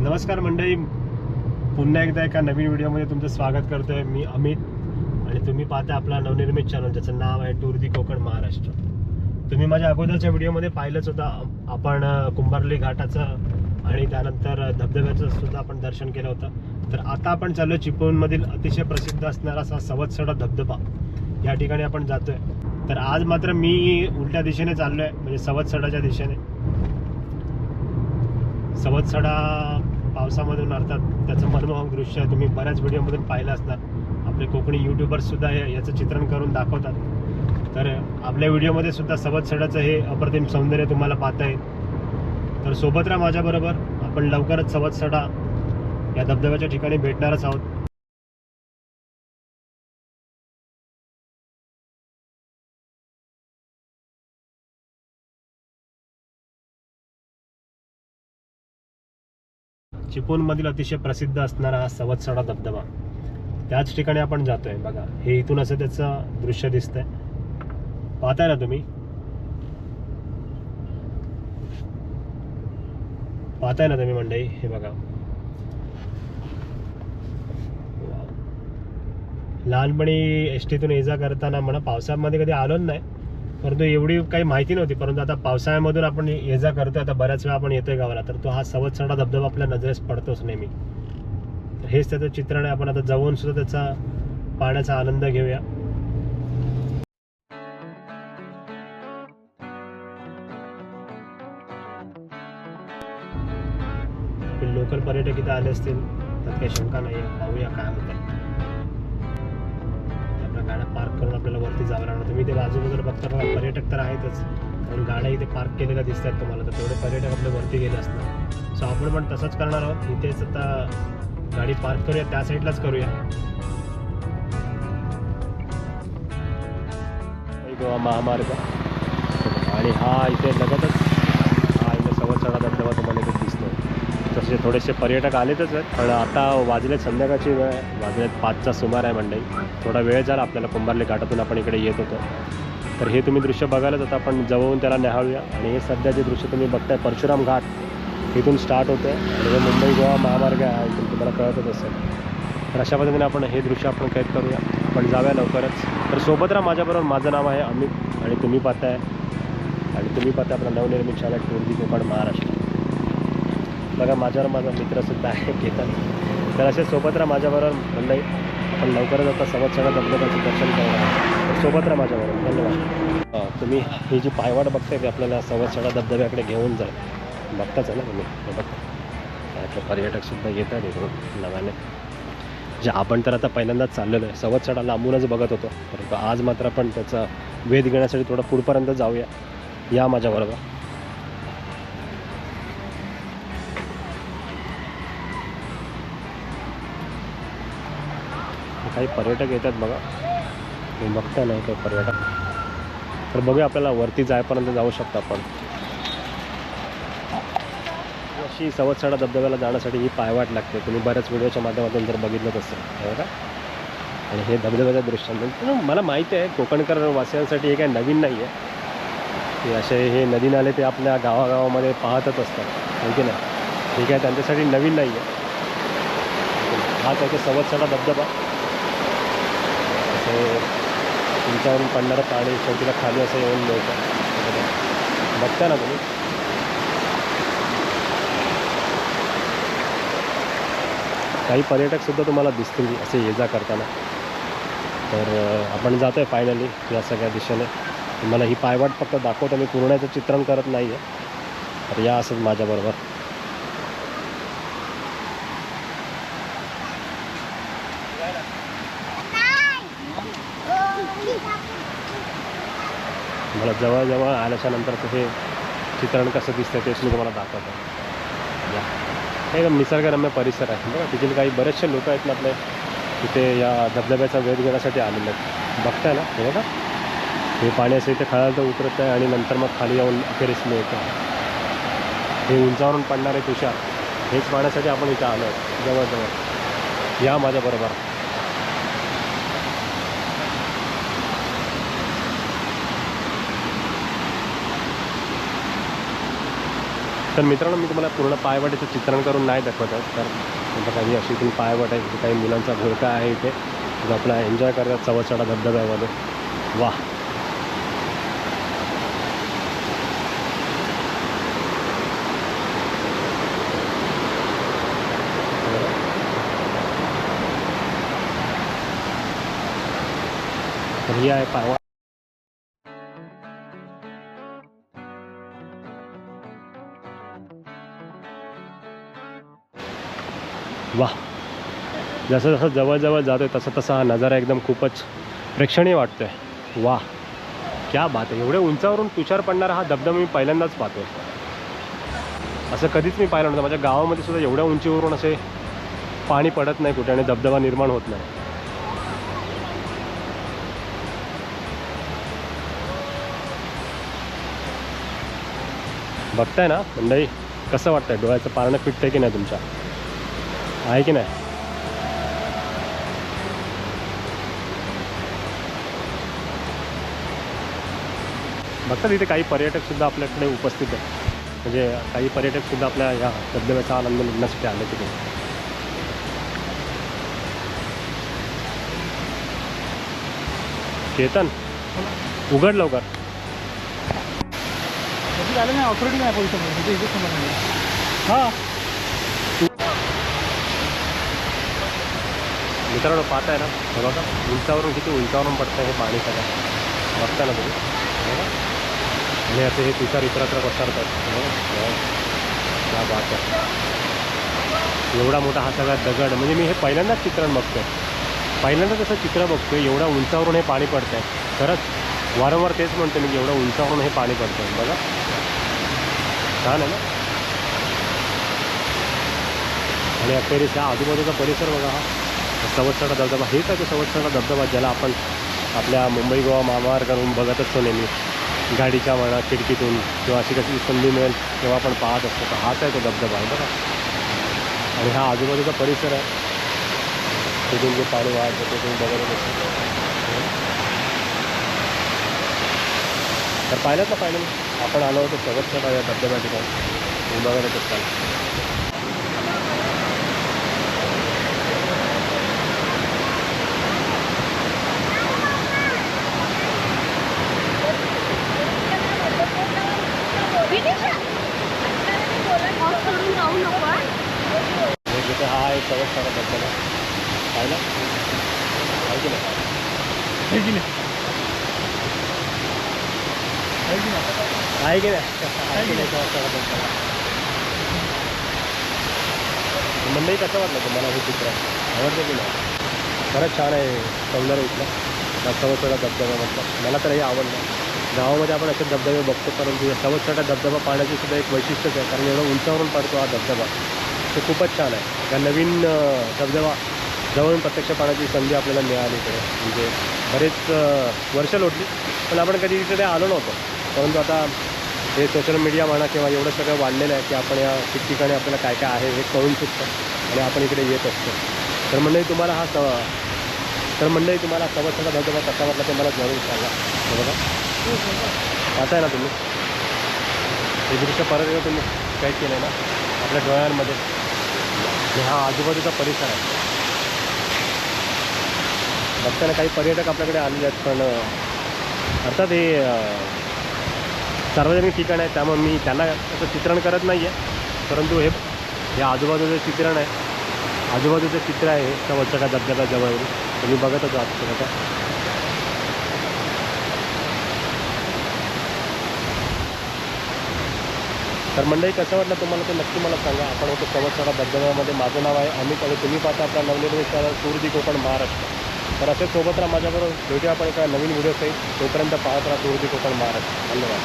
नमस्कार मंडळी. पुन्हा एकदा एका नवीन व्हिडिओमध्ये तुमचं स्वागत करतोय मी अमित आणि तुम्ही पाहता आपला नवनिर्मित चॅनल ज्याचं नाव आहे टूर दी कोकण महाराष्ट्र. तुम्ही माझ्या अगोदरच्या व्हिडिओमध्ये पाहिलंच होतं आपण कुंभार्ली कुंभारली घाटाचं आणि त्यानंतर धबधब्याचं सुद्धा आपण दर्शन केलं होतं. तर आता आपण चाललो चिपळूणमधील अतिशय प्रसिद्ध असणारा असा सवतसडा धबधबा. या ठिकाणी आपण जातोय. तर आज मात्र मी उलट्या दिशेने आहे म्हणजे सवतसडाच्या दिशेने. सवतसडा पावसामधून अर्थात त्याचं मनमोहक दृश्य तुम्ही बऱ्याच व्हिडिओमधून पाहिलं असणार. आपले कोकणी यूट्यूबर्ससुद्धा हे याचं चित्रण करून दाखवतात. तर आपल्या व्हिडिओमध्ये सुद्धा सवतसडाचं हे अप्रतिम सौंदर्य तुम्हाला पाहता येईल. तर सोबत राहा माझ्याबरोबर. आपण लवकरच सवतसडा या धबधब्याच्या ठिकाणी भेटणारच आहोत. चिपळूणमधील अतिशय प्रसिद्ध असणारा हा सवत्सडा धबधबा. त्याच ठिकाणी आपण जातोय बघा. हे इथून असं त्याचं दृश्य दिसतंय. पाहताय ना तुम्ही? पाहताय ना तुम्ही मंडई हे बघा. लहानपणी एस टीतून ये जा करताना म्हणा पावसामध्ये कधी आलो नाही. परंतु एवढी काही माहिती नव्हती परंतु आता पावसाळ्यामधून आपण ये जा करतोय आता बऱ्याच वेळा आपण येतोय गावाला तर तो हा सवत्सरडा धबधबा आपल्या नजरेस पडतोच नेहमी. तर हेच त्याचं चित्रण आहे आपण आता जाऊन सुद्धा त्याचा पाण्याचा आनंद घेऊया. लोकल पर्यटक इथं आले असतील त्यात काही शंका नाही आहे पाहूया काय होतं. आपल्याला वरती जावं लागणार. तुम्ही ते बाजूला जर बघता बघा पर्यटक तर आहेतच. कारण गाड्या इथे पार्क केलेल्या दिसत आहेत तुम्हाला तर तेवढे पर्यटक आपले वरती गेले असणार. सो आपण पण तसंच करणार आहोत. इथेच आता गाडी पार्क करूया त्या साईडलाच करूया. गोवा महामार्ग. आणि हा इथे लगतच हा इथे सवतसडा धबधबा तुम्हाला इथे थोडेसे पर्यटक आलेतच आहेत. पण आता वाजलेत संध्याकाळची वेळ. वाजलेत पाचचा सुमार आहे मंडई थोडा वेळ झाला आपल्याला कुंभारली घाटातून आपण इकडे येत होतो. तर हे तुम्ही दृश्य बघायलाच आता आपण जवळून त्याला न्याहाळूया आणि हे सध्या जे दृश्य तुम्ही बघताय परशुराम घाट इथून स्टार्ट होतं आणि हे मुंबई गोवा महामार्ग आहे इथून तुम्हाला कळतच असेल. तर अशा पद्धतीने आपण हे दृश्य आपण कैद करूया. आपण जाऊया लवकरच. तर सोबत राहा माझ्याबरोबर. माझं नाव आहे अमित आणि तुम्ही पाहताय. आणि तुम्ही पाहताय आपला नवनिर्मित शाळा टूरजी कोकण महाराष्ट्र. बघा माझ्यावर माझा मित्रसुद्धा आहे केतन. तर असे सोबत राहा माझ्याबरोबर मंडई आपण लवकरच आता सवतसडा धबधब्याचं दर्शन करणार तर सोबत राहा माझ्याबरोबर. धन्यवाद. तुम्ही ही जी पायवाट बघताय ती आपल्याला सवतसडा धबधब्याकडे घेऊन जाईल बघताच आहे ना तुम्ही. बघता आपले पर्यटकसुद्धा येतात इकडून नव्याने. जे आपण तर आता पहिल्यांदाच चाललेलो आहे. सवतसडा लांबूनच बघत होतो. परंतु आज मात्र आपण त्याचा वेध घेण्यासाठी थोडं पुढपर्यंत जाऊया. या माझ्याबरोबर. काही पर्यटक येतात बघा. मी बघता नाही काही पर्यटक. तर बघूया आपल्याला वरती जायपर्यंत जाऊ शकतो आपण. अशी सवतसडा धबधब्याला जाण्यासाठी ही पायवाट लागते. तुम्ही बऱ्याच व्हिडिओच्या माध्यमातून जर बघितलंच असेल हे आणि हे धबधब्याच्या दृश्यानं म्हणजे मला माहिती आहे कोकणकर वासियांसाठी हे काही नवीन नाही आहे की असे हे नदी नाले ते आपल्या गावागावामध्ये पाहतच असतात हो की नाही? ठीक आहे त्यांच्यासाठी नवीन नाही आहे हा त्याचा सवतसडा धबधबा. असे तुमच्यावरून पडणारं पाणी शेवटीला खाली असं येऊन मिळतं. बघता ना तुम्ही. काही पर्यटकसुद्धा तुम्हाला दिसतील असे ये जा करताना. तर आपण जातो आहे फायनली या सगळ्या दिशेने. तुम्हाला ही पायवाट फक्त दाखवतो. मी पूर्णाचं चित्रण करत नाही आहे तर या असंच माझ्याबरोबर. मला जवळजवळ आल्याच्यानंतरचं हे चित्रण कसं दिसतं तेच मी तुम्हाला दाखवतो. या. हे एकदम निसर्गरम्य परिसर आहे. बघा तिथील काही बरेचसे लोक आहेत ना आपले तिथे या धबधब्याचा वेध घेण्यासाठी आलेले आहेत. बघताय ना? हे बघा. हे पाणी असं इथे तर उतरत आहे आणि नंतर मग खाली येऊन अखेरीस मिळतं हे उंचावरून पडणारे तुषार हेच पाहण्यासाठी आपण इथे आलो आहे जवळजवळ. या माझ्याबरोबर. तर मित्रांनो मी तुम्हाला पूर्ण पायवाटेचं चित्रण करून नाही दाखवत आहे तर आता काही अशी इथून पायवाट आहे इथे काही मुलांचा घोळका आहे इथे. जो आपला एन्जॉय करतात चवचडा धबधब्यामध्ये वा ही आहे पायवा वा जसं जसं जवळजवळ जातो आहे तसं तसा हा नजारा एकदम खूपच प्रेक्षणीय वाटतो आहे वा क्या बात आहे. एवढ्या उंचावरून तुषार पडणारा हा धबधबा मी पहिल्यांदाच पाहतो असं कधीच मी पाहिलं नव्हतं. माझ्या गावामध्ये सुद्धा एवढ्या उंचीवरून असे पाणी पडत नाही कुठे आणि धबधबा निर्माण होत नाही. बघताय ना मंडई कसं वाटतंय? डोळ्याचं पारणं फिटतंय की नाही तुमच्या? आहे की नाही बघतात इथे काही पर्यटक सुद्धा आपल्याकडे उपस्थित आहेत. म्हणजे काही पर्यटक सुद्धा आपल्या या धबधब्याचा आनंद लुटण्यासाठी आले तिथे. चेतन उघड लवकर. झालं नाही ऑथॉरिटी नाही पोलीस तिथे इथे समज नाही हां. मित्रांनो पाहताय ना हे बघा उंचावरून किती उंचावरून पडतं हे पाणी सगळं. बघताय ना तुम्ही. बघा. आणि असे हे तुषार इतरत्र पसरतात. हे बघा. बात आहे एवढा मोठा हा सगळा दगड. म्हणजे मी हे पहिल्यांदाच चित्रण बघतोय. पहिल्यांदाच असं चित्र बघतोय एवढ्या उंचावरून हे पाणी पडतं आहे खरंच वारंवार तेच म्हणतो मी की एवढ्या उंचावरून हे पाणी पडतं आहे बघा. छान आहे ना? आणि अखेरीस हा आजूबाजूचा परिसर बघा हा. सवत्सडा धबधबा हेच आहे तो सवत्सडा धबधबा ज्याला आपण आपल्या मुंबई गोवा महामार्गावरून बघत असतो नेहमी. गाडीच्या म्हणा खिडकीतून किंवा अशी कशी संधी मिळेल तेव्हा आपण पाहत असतो. तर हाच आहे तो धबधबा आहे बघा. आणि हा आजूबाजूचा परिसर आहे. तिथून जे पाणी वाहत ते तुम्ही बघत असतो. तर पाहिलं ना पाहिलं आपण आलो होतो सवत्सडा या धबधब्या ठिकाणी तुम्ही बघत असताना सोडून जाऊ नको हा. हे सवत सारा धबधबा पाहिला की नाही? आहे की नाही? आहे की नाही? आहे की नाही? आहे की नाही? सवत सारा धबधबा मंडई कसं वाटलं तुम्हाला हे चित्र? आवडतं की नाही? खरंच छान आहे सौंदर्य इथलं. सवतसडा धबधबा म्हटलं मला तर हे आवडलं. गावामध्ये आपण असे धबधबे बघतो परंतु या सवतसडा धबधबा पाण्याची सुद्धा एक वैशिष्ट्यच आहे कारण एवढं उंचावरून पडतो हा धबधबा तो खूपच छान आहे. या नवीन धबधबा जवळून प्रत्यक्ष पाहण्याची संधी आपल्याला मिळाली इकडे. म्हणजे बरेच वर्ष लोटली पण आपण कधी इकडे आलो नव्हतो. परंतु आता हे सोशल मीडिया म्हणा किंवा एवढं सगळं वाढलेलं आहे की आपण या ठिकठिकाणी आपल्याला काय काय आहे हे कळून चुकतं आणि आपण इकडे येत असतो. तर मंडळी तुम्हाला हा स तर मंडळी तुम्हाला सवत्सडा धबधबा कसा वाटला ते मला जरूर सांगा. बरोबर बघा. पाहताय ना तुम्ही? हे दृश्य परत तुम्ही काय केलं आहे ना? आपल्या डोळ्यांमध्ये. आणि हा आजूबाजूचा परिसर आहे. बघताना काही पर्यटक आपल्याकडे आलेले आहेत पण अर्थात हे सार्वजनिक ठिकाण आहे त्यामुळे मी त्यांना असं चित्रण करत नाही आहे. परंतु हे हे आजूबाजूचं चित्रण आहे. आजूबाजूचं चित्र आहे त्या सवत्सडा धबधब्याजवळ तुम्ही बघतच आहात ते आता तर मंडळी कसं वाटलं तुम्हाला ते नक्की मला सांगा. आपण होतो सवत्सडा धबधब्यामध्ये माझं नाव आहे अमित आणि तुम्ही पाहता आपला नवनिर्मित चॅनल कोकण महाराष्ट्र. तर असे सोबत राहा माझ्याबरोबर. भेटूया आपण एका नवीन व्हिडिओ सहित तोपर्यंत पाहत राहा टूर कोकण महाराष्ट्र. धन्यवाद.